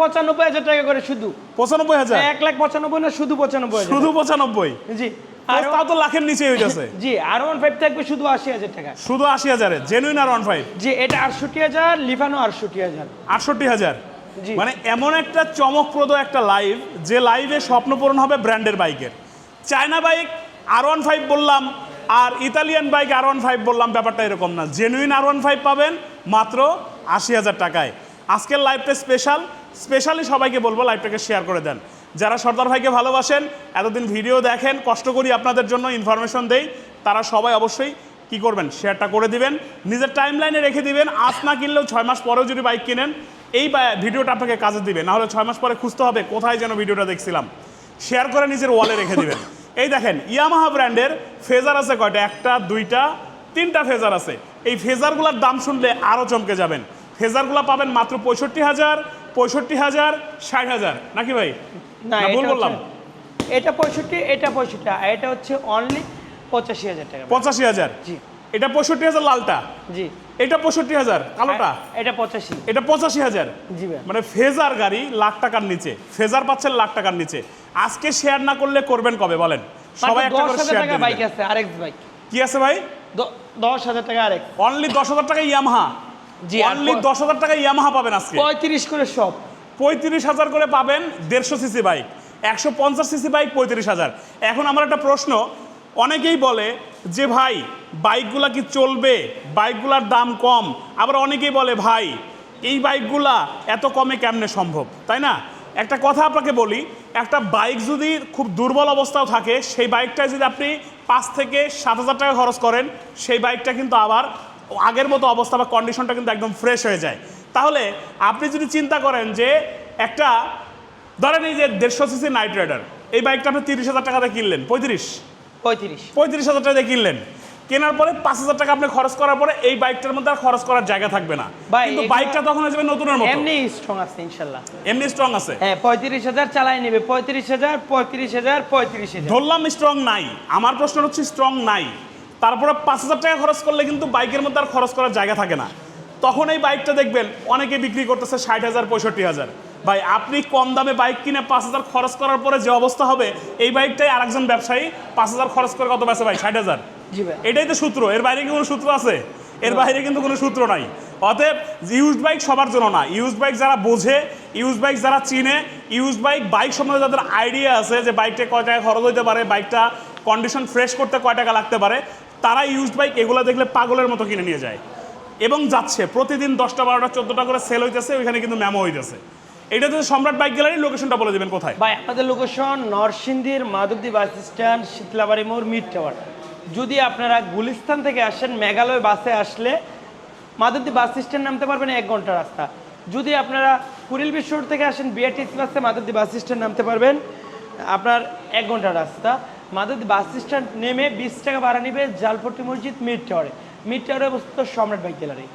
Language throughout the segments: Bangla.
পঁচানব্বই হাজার টাকা করে শুধু। পঁচানব্বই হাজার? এক লাখ পঁচানব্বই না শুধু পঁচানব্বই শুধু পঁচানব্বই? জি। আর তাও তো লাখের নিচে হয়ে যাচ্ছে জি আর ওয়ান ফাইভ থাকবে শুধু আশি হাজার টাকা। শুধু আশি হাজারে জেনুইন আর ওয়ান ফাইভ জি এটা আটষট্টি হাজার লিফানো আটষট্টি হাজার। আটষট্টি হাজার? মানে এমন একটা চমকপ্রদ একটা লাইভ যে লাইভে স্বপ্ন পূরণ হবে ব্র্যান্ডের বাইকের। China bike R one five বললাম আর Italian bike R one five বললাম ব্যাপারটা এরকম না। জেনুইন আর ওয়ান ফাইভ পাবেন মাত্র আশি হাজার টাকায়। আজকের লাইভটা স্পেশাল স্পেশালি সবাইকে বলব লাইভটাকে শেয়ার করে দেন। যারা সর্দার ভাইকে ভালোবাসেন, এতদিন ভিডিও দেখেন, কষ্ট করি আপনাদের জন্য ইনফরমেশন দেই, তারা সবাই অবশ্যই কি করবেন শেয়ারটা করে দিবেন, নিজের টাইম লাইনে রেখে দিবেন, আজ না কিনলেও ছয় মাস পরেও যদি বাইক কিনেন, এই ভিডিওটা আপনাকে কাজে দিবে, নাহলে ছয় মাস পরে খুঁজতে হবে কোথায় যেন ভিডিওটা দেখছিলাম। শেয়ার করে নিজের ওয়ালে রেখে দিবেন। এই দেখেন ইয়ামাহা ব্র্যান্ডের ফেজার আছে কয়টা? একটা, দুইটা, তিনটা ফেজার আছে। এই ফেজারগুলোর দাম শুনলে আরও চমকে যাবেন। ফেজারগুলো পাবেন মাত্র পঁয়ষট্টি হাজার পঁয়ষট্টি হাজার ষাট হাজার। নাকি ভাই? না ভুল বললাম। এটা পঁয়ষট্টি এটা পঁয়ষট্টি। আর এটা হচ্ছে অনলি পঁচাশি হাজার টাকা। পঁচাশি হাজার? জি। এটা পঁয়ষট্টি হাজার লালটা? জি। এটা পঁয়ষট্টি হাজার কালোটা? এটা পঁচাশি। এটা পঁচাশি হাজার? জি ভাই। মানে ফেজার গাড়ি লাখ টাকার নিচে। ফেজার পাচ্ছেন লাখ টাকার নিচে। আজকে শেয়ার না করলে করবেন কবে বলেন? সবাই একটা করে শেয়ার বাইক আছে আরেক্স বাইক কি আছে ভাই? দশ হাজার টাকা আরেক। অনলি দশ হাজার টাকা ইয়ামাহা জি অনলি দশ হাজার টাকা ইয়ামাহা পাবেন আজকে। পঁয়ত্রিশ করে সব। পঁয়ত্রিশ হাজার করে পাবেন দেড়শো সিসি বাইক। একশো পঞ্চাশ সিসি বাইক পঁয়ত্রিশ হাজার। এখন আমার একটা প্রশ্ন অনেকেই বলে যে ভাই বাইকগুলা কি চলবে? বাইকগুলার দাম কম। আবার অনেকেই বলে ভাই এই বাইকগুলা এত কমে কেমনে সম্ভব? তাই না? একটা কথা আপনাকে বলি একটা বাইক যদি খুব দুর্বল অবস্থাও থাকে সেই বাইকটায় যদি আপনি পাঁচ থেকে সাত হাজার টাকা খরচ করেন সেই বাইকটা কিন্তু আবার আগের মতো অবস্থা বা কন্ডিশনটা কিন্তু একদম ফ্রেশ হয়ে যায়। তাহলে আপনি যদি চিন্তা করেন যে একটা ধরেন এই যে দেড়শো সিসি নাইট রাইডার এই বাইকটা আপনি তিরিশ হাজার টাকা দিয়ে কিনলেন পঁয়ত্রিশ? পঁয়ত্রিশ। পঁয়ত্রিশ হাজার টাকা দিয়ে কিনলেন। কেনার পরে পাঁচ হাজার টাকা আপনি খরচ করার পরে এই বাইকটার মধ্যে আর খরচ করার জায়গা থাকবে না। কিন্তু বাইকটা তখন হয়ে যাবে নতুনের মতো। এমনি স্ট্রং আছে ইনশাল্লাহ। এমনি স্ট্রং আছে। হ্যাঁ পঁয়ত্রিশ হাজার চালাই নেবে পঁয়ত্রিশ হাজার পঁয়ত্রিশ হাজার পঁয়ত্রিশ হাজার। ধরলাম স্ট্রং নাই। আমার প্রশ্ন হচ্ছে স্ট্রং নাই। তারপরে পাঁচ হাজার টাকা খরচ করলে কিন্তু বাইকের মধ্যে আর খরচ করার জায়গা থাকে না। তখন এই বাইকটা দেখবেন অনেকে বিক্রি করতেছে ষাট হাজার পঁয়ষট্টি হাজার। ভাই আপনি কম দামে বাইক কিনে পাঁচ হাজার খরচ করার পরে যে অবস্থা হবে এই বাইকটাই আরেকজন ব্যবসায়ী পাঁচ হাজার খরচ করে কত পাইছে ভাই? ষাট হাজার। এটাই তো সূত্র। এর বাইরে কি কোনো সূত্র আছে? এর বাইরে কিন্তু কোনো সূত্র নাই। অতএব ইউজ বাইক সবার জন্য না। ইউজ বাইক যারা বোঝে ইউজ বাইক যারা চিনে ইউজ বাইক বাইক সম্বন্ধে যাদের আইডিয়া আছে যে বাইকটা কয় টাকা খরচ হইতে পারে বাইকটা কন্ডিশন ফ্রেশ করতে কয় টাকা লাগতে পারে তারা ইউজড বাইক এগুলো দেখলে পাগলের মতো কিনে নিয়ে যায়। এবং যাচ্ছে, প্রতিদিন দশটা, বারোটা, চোদ্দোটা করে সেল হইতেছে, ওইখানে কিন্তু ম্যামো হইতেছে। এটা তো সম্রাট বাইক গ্যালারি লোকেশনটা বলে দেবেন কোথায়? ভাই, আপনাদের লোকেশন নরসিংদীর মাধবদী বাস স্ট্যান্ড শীতলাবাড়ি মোড় মিড টাওয়ার যদি আপনারা গুলিস্তান থেকে আসেন, মেঘালয় বাসে আসলে, মাধবদী বাস স্ট্যান্ড নামতে পারবেন এক ঘণ্টা রাস্তা। যদি আপনারা কুড়িল বিশ্ব রোড থেকে আসেন বিআরটিসি বাসে মাধবদী বাস স্ট্যান্ড নামতে পারবেন, আপনার এক ঘণ্টা রাস্তা। মাধবদী বাস স্ট্যান্ড নেমে বিশ টাকা ভাড়া নিবে জালপট্টি মসজিদ মিড টাওয়ারে। মিড টাওয়ারে অবস্থিত সম্রাট ভাই গ্যালারি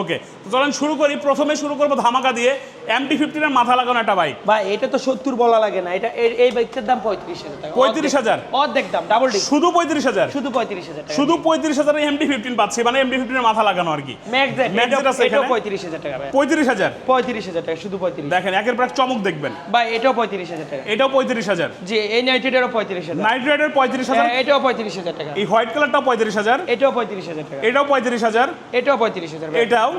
ওকে তো চলেন শুরু করি। প্রথমে শুরু করব ধামাকা দিয়ে। এমটি ফিফটিনের মাথা লাগানো একটা বাইক ভাই এটা তো সত্তর বলা লাগে না। এটা এই- বাইকটার দাম পঁয়ত্রিশ হাজার টাকা। 35,000? অর্ধেক দাম ডাবল ডিস্ক শুধু পঁয়ত্রিশ হাজার। শুধু পঁয়ত্রিশ হাজার শুধু পঁয়ত্রিশ হাজার এমটি ফিফটিন পাচ্ছি মানে এমটি ফিফটিনের মাথা লাগানো আর কি? পঁয়ত্রিশ হাজার টাকা পঁয়ত্রিশ হাজার। পঁয়ত্রিশ হাজার টাকা শুধু পঁয়ত্রিশ। দেখেন একের পর চমক দেখবেন। ভাই এটাও পঁয়ত্রিশ হাজার টাকা। এটাও পঁয়ত্রিশ হাজার। জি এই নাইট্রেটেরও পঁয়ত্রিশ হাজার। নাইট রাইডার পঁয়ত্রিশ হাজার। হ্যাঁ, এটাও পঁয়ত্রিশ হাজার টাকা। এই হোয়াইট কালারটাও পঁয়ত্রিশ হাজার। এটাও পঁয়ত্রিশ হাজার টাকা। এটাও পঁয়ত্রিশ হাজার। এটাও পঁয়ত্রিশ হাজার এটাও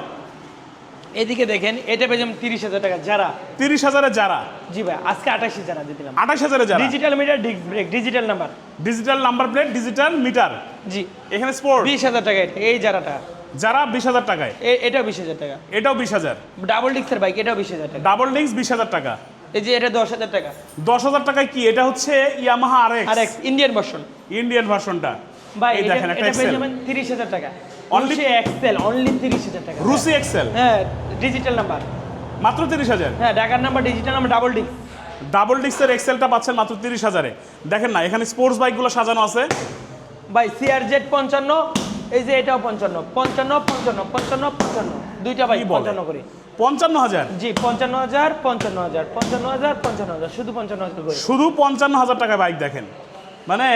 এদিকে দেখেন এটা পেয়েছিলাম তিরিশ হাজার টাকা যারা। তিরিশ হাজারে যারা। জি ভাই আজকে আঠাশি যারা দিয়ে দিলাম। আঠাশ হাজারে যারা। Digital meter brake digital number digital number plate digital meter জি। এখানে স্পোর্ট বিশ হাজার টাকা এই যারাটা। যারা বিশ হাজার টাকায়। এটাও বিশ হাজার টাকা। এটাও বিশ হাজার। ডাবল ডিস্কের বাইক এটাও বিশ হাজার টাকা। ডাবল ডিংস বিশ হাজার টাকা। এই যে এটা দশ হাজার টাকা। দশ হাজার টাকায় কি? এটা হচ্ছে ইয়ামাহা আর আর এক ইন্ডিয়ান ভার্সন ইন্ডিয়ান ভার্সনটা ভাই এই দেখেন একটা তিরিশ হাজার টাকা। অনলি এক্সেল অনলি তিরিশ হাজার টাকা। রুসি এক্সেল হ্যাঁ ডিজিটাল নাম্বার মাত্র তিরিশ হাজার? হ্যাঁ ঢাকার number digital number double disc double ডিস্কের এক্সেলটা পাচ্ছেন মাত্র তিরিশ হাজারে। দেখেন না এখানে স্পোর্টস বাইকগুলো সাজানো আছে। ভাই সিআর জেড পঞ্চান্ন এই যে এটাও পঞ্চান্ন। পঞ্চান্ন পঞ্চান্ন পঞ্চান্ন পঞ্চান্ন। দুইটা বাইক কি বলে? পঞ্চান্ন করে। পঞ্চান্ন হাজার? জি পঞ্চান্ন হাজার পঞ্চান্ন হাজার পঞ্চান্ন হাজার পঞ্চান্ন হাজার শুধু পঞ্চান্ন হাজার শুধু পঞ্চান্ন হাজার টাকায় বাইক দেখেন। মানে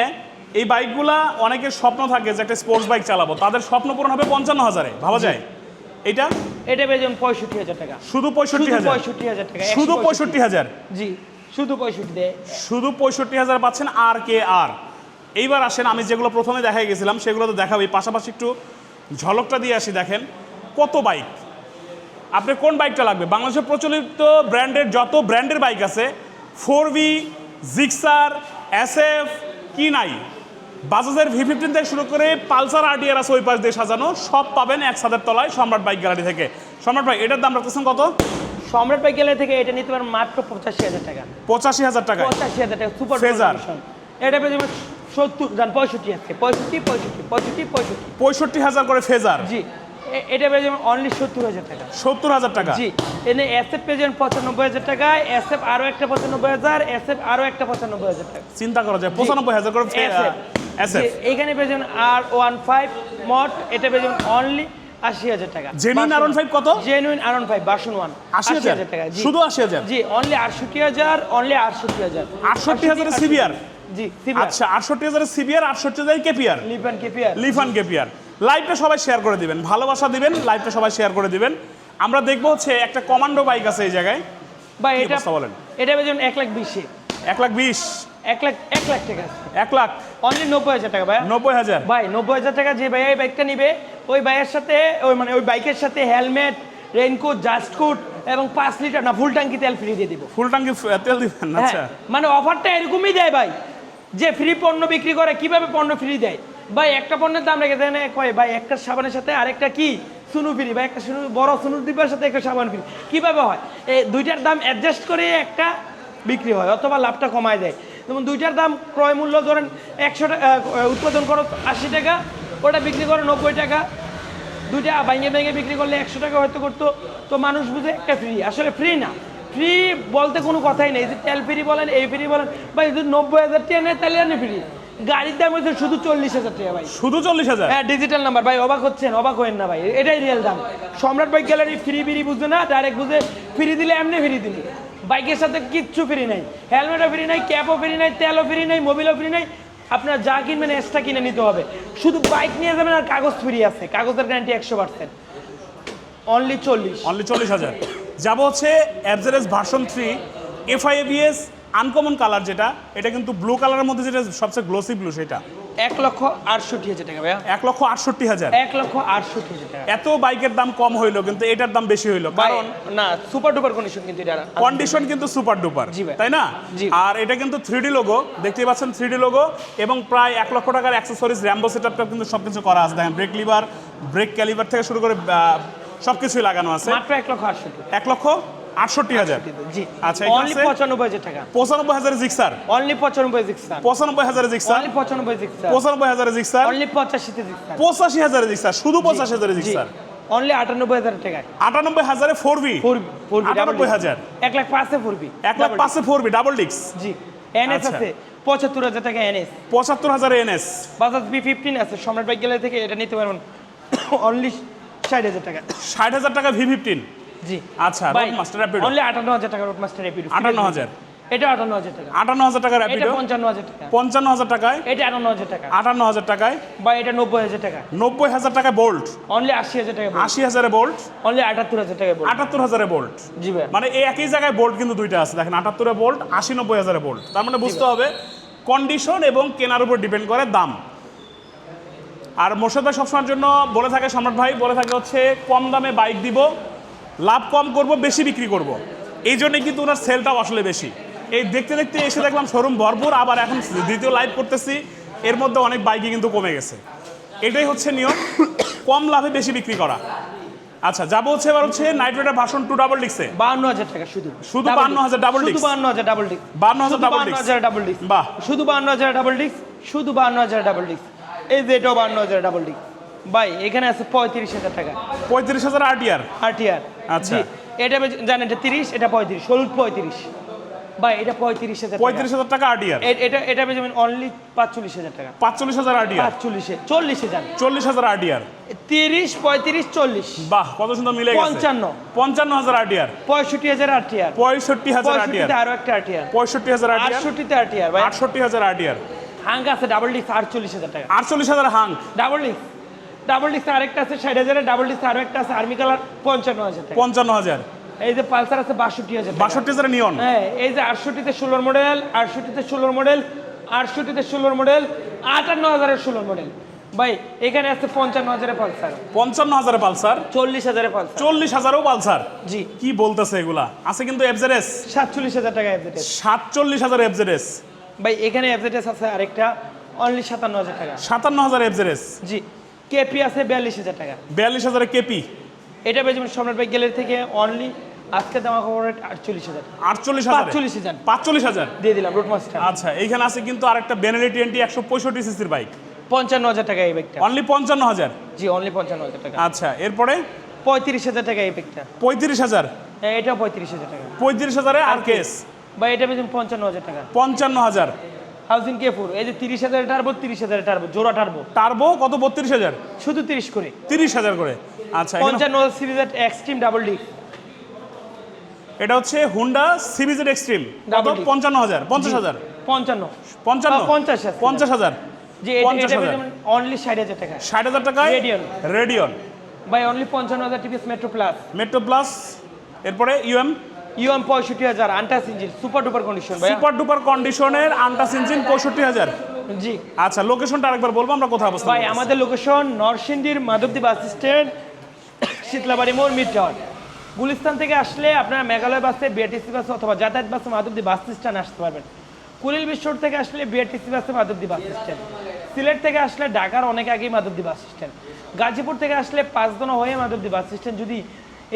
এই বাইকগুলা অনেকের স্বপ্ন থাকে যে একটা স্পোর্টস বাইক চালাবো। তাদের স্বপ্ন পূরণ হবে পঞ্চান্ন হাজারে। ভাবা যায়? এটা এটা যাবেন পঁয়ষট্টি হাজার টাকা। শুধু পঁয়ষট্টি হাজার? পঁয়ষট্টি হাজার টাকা শুধু পঁয়ষট্টি। হাজার? জি শুধু পঁয়ষট্টি দেয়। শুধু পঁয়ষট্টি হাজার পাচ্ছেন আর কে আর। এইবার আসেন আমি যেগুলো প্রথমে দেখাই গেছিলাম সেগুলো তো দেখাবই পাশাপাশি একটু ঝলকটা দিয়ে আসি দেখেন। কত বাইক আপনার কোন বাইকটা লাগবে? বাংলাদেশের প্রচলিত ব্র্যান্ডের যত ব্র্যান্ডের বাইক আছে four V Gixxer S F কি নাই? বাজাজের ভি ফিফটিন থেকে শুরু করে পালসার আরটিআর আছে ওই পাশ দিয়ে সাজানো সব পাবেন এক ছাদের তলায় সম্রাট বাইক গ্যালারি থেকে। সম্রাট ভাই এটার দাম রাখতেছেন কত? সম্রাট বাইক গেলে থেকে এটা নিতে পারেন মাত্র পঁচাশি হাজার টাকা। পঁচাশি হাজার টাকা পঁচাশি হাজার টাকা সুপার Fazer। এটা পেয়ে যাবেন সত্তর জান পঁয়ষট্টি আছে পঁয়ষট্টি পঁয়ষট্টি পঁয়ষট্টি পঁয়ষট্টি। পঁয়ষট্টি হাজার করে ফেজার জি এটা পেয়ে যাবেন অনলি সত্তর হাজার টাকা। সত্তর হাজার টাকা? জি এনে এসএফ পেয়ে যাবেন পঁচানব্বই হাজার টাকা এসএফ আরও একটা পঁচানব্বই হাজার এসএফ আরও একটা পঁচানব্বই হাজার টাকা। চিন্তা করা যায় পঁচানব্বই হাজার করে এইখানে পেয়ে যাবেন আর ওয়ান ফাইভ মট এটা পেয়ে যাবেন অনলি আশি হাজার টাকা। Genuine R15 কত? Genuine R one five version one আশি হাজার? টাকা শুধু আশি হাজার? জি অনলি আটষট্টি হাজার অনলি আটষট্টি হাজার। আটষট্টি হাজারের সিবিআর জি আচ্ছা আটষট্টি হাজারের সিবিআর আটষট্টি হাজার KPR Lifan KPR Lifan KPR লাইভটা সবাই শেয়ার করে দিবেন ভালোবাসা দিবেন লাইভটা সবাই শেয়ার করে দিবেন। আমরা দেখব হচ্ছে একটা কমান্ডো বাইক আছে এই জায়গায়। বা এটা বলেন? এটা পেয়ে এক লাখ বিশে। এক লাখ বিশ। এক লাখ এক লাখ টাকা এক লাখ। অনলি নব্বই হাজার টাকা ভাই নব্বই হাজার? ভাই নব্বই হাজার টাকা যে ভাইয়া এই বাইকটা নিবে ওই সাথে ওই মানে ওই বাইকের সাথে হেলমেট রেইনকোট জাস্টকোট এবং পাঁচ লিটার না ফুল ট্যাঙ্কি তেল ফ্রি দিয়ে দিব। ফুল তেল দিবেন? আচ্ছা। হ্যাঁ, মানে অফারটা এরকমই দেয় ভাই যে ফ্রি পণ্য বিক্রি করে কীভাবে পণ্য ফ্রি দেয়? ভাই একটা পণ্যের দাম রেখে দেয় কয় ভাই একটা সাবানের সাথে আরেকটা কি? সুনু ফ্রি বা একটা সুনু বড় সুনু দিবার সাথে একটা সাবান ফ্রি কীভাবে হয়? এই দুইটার দাম অ্যাডজাস্ট করে একটা বিক্রি হয় অথবা লাভটা কমায় দেয়। যেমন দুইটার দাম ক্রয় মূল্য ধরেন একশো টাকা উৎপাদন করো আশি টাকা ওটা বিক্রি করে নব্বই টাকা। দুইটা ভেঙে ভেঙে বিক্রি করলে একশো টাকা হয়তো করতো। তো মানুষ বুঝে একটা ফ্রি আসলে ফ্রি না। ফ্রি বলতে কোনো কথাই নেই। যে তেল ফ্রি বলেন এই ফ্রি বলেন ভাই যদি নব্বই হাজার টাকা নেয় তাহলে আপনি ফ্রি গাড়ির দাম হচ্ছে শুধু চল্লিশ হাজার টাকা ভাই। শুধু চল্লিশ হাজার? হ্যাঁ ডিজিটাল নাম্বার ভাই অবাক হচ্ছেন অবাক হয়েন না ভাই। এটাই রিয়েল দাম। সম্রাট বাইক গ্যালারি ফ্রি ফ্রি বুঝবে না ডাইরেক্ট বুঝে ফ্রি দিলে এমনি ফ্রি দিলে। বাইকের সাথে কিচ্ছু ফ্রি নাই। হেলমেটও ফ্রি নাই, ক্যাপও ফ্রি নাই, তেলও ফ্রি নাই, মোবিলও ফ্রি নাই। আপনার যা কিনবেন এক্সট্রা কিনে নিতে হবে। শুধু বাইক নিয়ে যাবেন আর কাগজ ফ্রি আছে। কাগজের গ্যারান্টি একশো পার্সেন্ট অনলি চল্লিশ। অনলি চল্লিশ হাজার। যাব হচ্ছে অ্যাবজারেজ version three FI ABS uncommon colour যেটা, এটা কিন্তু ব্লু কালারের মধ্যে যেটা সবচেয়ে গ্লোসি ব্লু সেটা। এক লক্ষ আটষট্টি হাজার টাকা ভাইয়া। এক লক্ষ আটষট্টি হাজার? এক লক্ষ আটষট্টি হাজার টাকা। এত বাইকের দাম কম হইল কিন্তু এটার দাম বেশি হইল। কারণ না সুপার ডুপার কন্ডিশন কিন্তু এটা। কন্ডিশন কিন্তু সুপার ডুপার তাই না? আর এটা কিন্তু থ্রি লোগো দেখতেই পাচ্ছেন থ্রি লোগো এবং প্রায় এক লক্ষ টাকার অ্যাক্সেসরিজ র্যাম্বো সেটআপটা কিন্তু সবকিছু করা আছে। দেখেন ব্রেক লিভার ব্রেক ক্যালিভার থেকে শুরু করে আহ, সবকিছুই লাগানো আছে। মাত্র এক লক্ষ আটষট্টি। এক লক্ষ আটষট্টি হাজার। জি। আচ্ছা, অনলি পঁচানব্বই হাজার টাকা। পঁচানব্বই হাজার জিক্সার অনলি পঁচানব্বই জিক্সার পঁচানব্বই হাজার জিক্সার অনলি পঁচানব্বই জিক্সার পঁচানব্বই হাজার জিক্সার অনলি পঁচাশিতে জিক্সার পঁচাশি হাজার জিক্সার শুধু পঁচাশি হাজার জিক্সার অনলি আটানব্বই হাজার টাকায়। আটানব্বই হাজারে ফোর বি ফোরবি ফোরবি আটানব্বই হাজার। এক লাখ পাঁচে ফোরবি এক লাখ পাঁচে ফোর বি ডাবল ডিক্স জি। এনএস আচ্ছা। আছে পঁচাত্তর হাজার টাকা এনএস পঁচাত্তর হাজার এনএস বাজাজ বি ফিফটিন আছে সম্রাট বাইক গেলে থেকে এটা নিতে পারবেন। অনলি ষাট হাজার টাকা। ষাট হাজার টাকা ভি ফিফটিন জি। আচ্ছা রোড মাস্টার র্যাপিডো অনলি আটান্ন হাজার টাকা রোড মাস্টার র্যাপিডো 58,000 এটা আটান্ন হাজার টাকা। আটান্ন হাজার টাকা এটা র্যাপিডো পঞ্চান্ন হাজার টাকা। পঞ্চান্ন হাজার টাকায়? এটা আটান্ন হাজার টাকা। আটান্ন হাজার টাকায়? বা এটা নব্বই হাজার টাকা। নব্বই হাজার টাকায় বোল্ট অনলি আশি হাজার টাকা আশি হাজারে বোল্ট অনলি আটাত্তর হাজার টাকা বলুন আটাত্তর হাজারে বোল্ট জি ভাই। মানে এই একই জায়গায় বোল্ট কিন্তু দুইটা আছে। দেখেন আটাত্তরে বোল্ট আশি নব্বই হাজারে বোল্ট তার মানে বুঝতে হবে কন্ডিশন এবং কেনার উপর ডিপেন্ড করে দাম। আর মোর্শেদ ভাই সবসময়ের জন্য বলে থাকে সম্রাট ভাই বলে থাকে হচ্ছে কম দামে বাইক দিব লাভ কম করব বেশি বিক্রি করব। এই জন্যে কিন্তু ওনার সেলটাও আসলে বেশি। এই দেখতে দেখতে এসে দেখলাম শোরুম ভরপুর আবার এখন দ্বিতীয় লাইভ করতেছি। এর মধ্যে অনেক বাইকই কিন্তু কমে গেছে। এটাই হচ্ছে নিয়ম কম লাভে বেশি বিক্রি করা। আচ্ছা যাব হচ্ছে এবার হচ্ছে Knight Rider version two double ডিক্সে বাহান্ন হাজার টাকা শুধু। শুধু Double 52,000 disc। double বান্ন হাজার ডাবল ডিস্ক 52,000 double disc। হাজার ডাবল ডিস্ক বাহ। শুধু বাহান্ন হাজার ডাবল ডিস্ক শুধু বাহান্ন হাজার ডাবল ডিস্ক এই যে এটাও বাহান্ন হাজার ডাবল ডিস্ক ভাই এখানে আছে পঁয়ত্রিশ হাজার টাকা পঁয়ত্রিশ হাজার আরটিআর আরটিআর আচ্ছা। এটা জানেন এটা তিরিশ এটা পঁয়ত্রিশ হলুদ পঁয়ত্রিশ ভাই এটা পঁয়ত্রিশ হাজার পঁয়ত্রিশ হাজার টাকা আরটিআর এ- এটা এটা বেশ অনলি পাঁচচল্লিশ হাজার টাকা পাঁচচল্লিশ হাজার আরটিআর পাঁচচল্লিশে চল্লিশে যান চল্লিশ হাজার আরটিআর তিরিশ পঁয়ত্রিশ চল্লিশ বাহ কত সুন্দর মিলে গেছে পঞ্চান্ন। পঞ্চান্ন হাজার আরটিআর পঁয়ষট্টি হাজার আরটিআর পঁয়ষট্টি হাজার পঁয়ষট্টিতে আরও একটা আরটিআর পঁয়ষট্টি হাজার আটষট্টিতে আরটিআর ভাই আটষট্টি হাজার আরটিআর হাঙ্গ আছে ডাবল ডিস্ক আটচল্লিশ হাজার টাকা আটচল্লিশ হাজার Hang double disc double disc আরেকটা আছে ষাট হাজারের ডাবল ডিস্ক আরও একটা আছে আর্মি কালার পঞ্চান্ন হাজার পঞ্চান্ন হাজার। এই যে পালসার আছে বাষট্টি হাজার বাষট্টি হাজার নিয়ন হ্যাঁ এই যে আটষট্টিতে ষোলোর মডেল আটষট্টিতে ষোলোর মডেল আটষট্টিতে ষোলোর মডেল আটান্ন হাজারের ষোলোর মডেল ভাই এখানে আছে পঞ্চান্ন হাজারের পালসার। পঞ্চান্ন হাজারে পালসার? চল্লিশ হাজারের পালসার। চল্লিশ হাজারও পালসার? জি। কি বলতেছে এগুলা? আছে কিন্তু এফজেডএস সাতচল্লিশ হাজার টাকা এফজেটেস সাতচল্লিশ হাজার এফজেডএস ভাই এখানে এফজেটেস আছে আরেকটা অনলি সাতান্ন হাজার টাকা। সাতান্ন হাজার এফজেডএস জি। কেপি আছে বিয়াল্লিশ হাজার টাকা। বিয়াল্লিশ হাজারে কেপি? এটা বেজমেন্ট সম্রাট ভাই গ্যালারি থেকে অনলি আজকে দেওয়া খবর আটচল্লিশ হাজার। আটচল্লিশ হাজার? পাঁচচল্লিশ হাজার। পাঁচচল্লিশ হাজার? দিয়ে দিলাম রুট মাস্টার আচ্ছা এইখানে আছে কিন্তু আরেকটা বেনেলি টোয়েন্টি একশো পঁয়ষট্টি সিসির বাইক পঞ্চান্ন হাজার টাকা এই ব্যাগটা অনলি পঞ্চান্ন হাজার? জি অনলি পঞ্চান্ন হাজার টাকা। আচ্ছা এরপরে? পঁয়ত্রিশ হাজার টাকা এই ব্যাগটা পঁয়ত্রিশ হাজার? হ্যাঁ, এটাও পঁয়ত্রিশ হাজার টাকা। পঁয়ত্রিশ হাজারে আর কেস? বা এটা বেজম পঞ্চান্ন হাজার টাকা। পঞ্চান্ন হাজার। হাউজিং কেপুর এই যে তিরিশ হাজার টার্বো তিরিশ হাজার টার্বো জোড়া টার্বো টার্বো কত? বত্রিশ হাজার? শুধু তিরিশ করে। তিরিশ হাজার করে। আচ্ছা পঞ্চান্ন সিরিজের এক্সট্রিম ডাবল ডি এটা হচ্ছে হুন্ডা সিবিজেড এক্সট্রিম পঞ্চান্ন হাজার পঞ্চাশ হাজার। পঞ্চান্ন। পঞ্চান্ন। পঞ্চাশ আছে। পঞ্চাশ হাজার। যে পঞ্চাশ হাজার। অনলি ষাট হাজার টাকা। ষাট হাজার টাকায় Radeon। রেডিয়ন বাই অনলি পঞ্চান্ন হাজার TPS metro plus metro plus এরপরে ইউএম ইউএম পঁয়ষট্টি হাজার আন্টাস engine super duper condition super duper কন্ডিশনের আন্টাস ইঞ্জিন পঁয়ষট্টি হাজার। জি। আচ্ছা লোকেশনটা আরেকবার বলব আমরা কোথায় অবস্থান ভাই আমাদের লোকেশন নরসিংদীর মাধবদী বাস স্ট্যান্ড শীতলাবাড়ি মোড় মিড টাওয়ার গুলিস্তান থেকে আসলে আপনারা মেঘালয় বাসে বিআরটিসি বাসে অথবা যাতায়াত বাসে মাধবদী বাস স্ট্যান্ড আসতে পারবেন। কুলিল বিশ্বর থেকে আসলে বিআরটিসি বাসে মাধবদী বাস স্ট্যান্ড। সিলেট থেকে আসলে ঢাকার অনেক আগেই মাধবদী বাস স্ট্যান্ড। গাজীপুর থেকে আসলে পাঁচদনা হয়ে মাধবদী বাস স্ট্যান্ড। যদি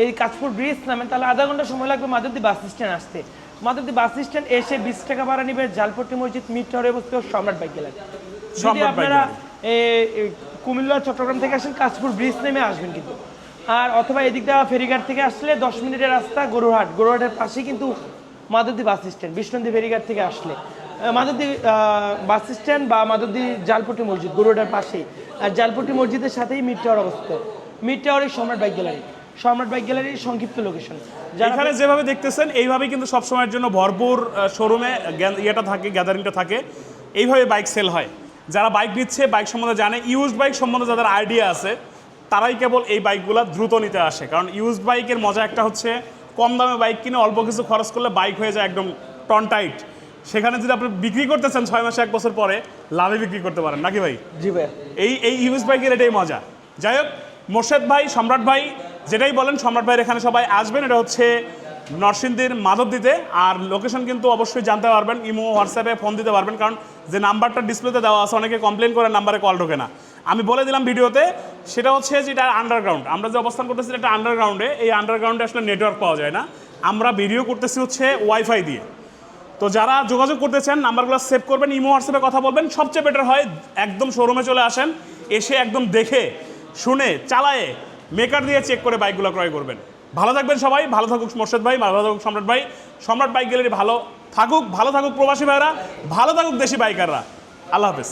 এই কাঁচপুর ব্রিজ নামেন তাহলে আধা ঘণ্টা সময় লাগবে মাধবদী বাস স্ট্যান্ড আসতে। মাধবদী বাস স্ট্যান্ড এসে বিশ টাকা ভাড়া নিবে জালপট্টি মসজিদ মিড টাওয়ারে বসতে সম্রাট বাইক গেলেন যদি আপনারা কুমিল্লা চট্টগ্রাম থেকে আসেন কাশপুর ব্রিজ নেমে আসবেন কিন্তু। আর অথবা এদিক দিয়ে ফেরিঘাট থেকে আসলে দশ মিনিটের রাস্তা গরুহাট গরুহাটের পাশেই কিন্তু মাধবদী বাস স্ট্যান্ড বিষ্ণুদী ফেরিঘাট থেকে আসলে। মাধবদী বাস স্ট্যান্ড বা মাধবদী জালপট্টি মসজিদ গরুহাটের পাশেই। আর জালপট্টি মসজিদের সাথেই মিড টাওয়ার অবস্থিত। মিড টাওয়ারের Samrat bike gallery Samrat bike গ্যালারির সংক্ষিপ্ত লোকেশন এখানে যেভাবে দেখতেছেন এইভাবে কিন্তু সবসময়ের জন্য ভরপুর শোরুমে ইয়েটা থাকে গ্যাদারিংটা থাকে। এইভাবে বাইক সেল হয়। যারা বাইক নিচ্ছে বাইক সম্বন্ধে জানে ইউজড বাইক সম্বন্ধে যাদের আইডিয়া আছে তারাই কেবল এই বাইকগুলো দ্রুত নিতে আসে। কারণ ইউজড বাইকের মজা একটা হচ্ছে কম দামে বাইক কিনে অল্প কিছু খরচ করলে বাইক হয়ে যায় একদম টন টাইট সেখানে যদি আপনি বিক্রি করতেছেন ছয় মাসে এক বছর পরে লাভে বিক্রি করতে পারেন। নাকি ভাই? জি ভাই। এই এই ইউজ বাইকের এটাই মজা। যাই হোক মোর্শেদ ভাই সম্রাট ভাই যেটাই বলেন, সম্রাট ভাইয়ের এখানে সবাই আসবেন। এটা হচ্ছে নরসিংদীর মাধবদীতে। আর লোকেশন কিন্তু অবশ্যই জানতে পারবেন, ইমো, হোয়াটসঅ্যাপে ফোন দিতে পারবেন। কারণ যে নাম্বারটা ডিসপ্লেতে দেওয়া আছে, অনেকে কমপ্লেন করে নাম্বারে কল ঢোকে না। আমি বলে দিলাম ভিডিওতে, সেটা হচ্ছে যে এটা আন্ডারগ্রাউন্ড আমরা যে অবস্থান করতেছি, এটা আন্ডারগ্রাউন্ডে এই আন্ডারগ্রাউন্ডে আসলে নেটওয়ার্ক পাওয়া যায় না। আমরা ভিডিও করতেছি হচ্ছে ওয়াইফাই দিয়ে। তো যারা যোগাযোগ করতে চান, নাম্বারগুলো সেভ করবেন, ইমো, হোয়াটসঅ্যাপে কথা বলবেন। সবচেয়ে বেটার হয়, একদম শোরুমে চলে আসেন, এসে একদম দেখে, শুনে, চালায়ে মেকার দিয়ে চেক করে বাইকগুলো ক্রয় করবেন। ভালো থাকবেন সবাই, ভালো থাকুক মোর্শেদ ভাই, ভালো থাকুক সম্রাট ভাই। সম্রাট বাইক গ্যালারি ভালো থাকুক ভালো থাকুক প্রবাসী ভাইরা ভালো থাকুক দেশি বাইকাররা আল্লাহ হাফেজ।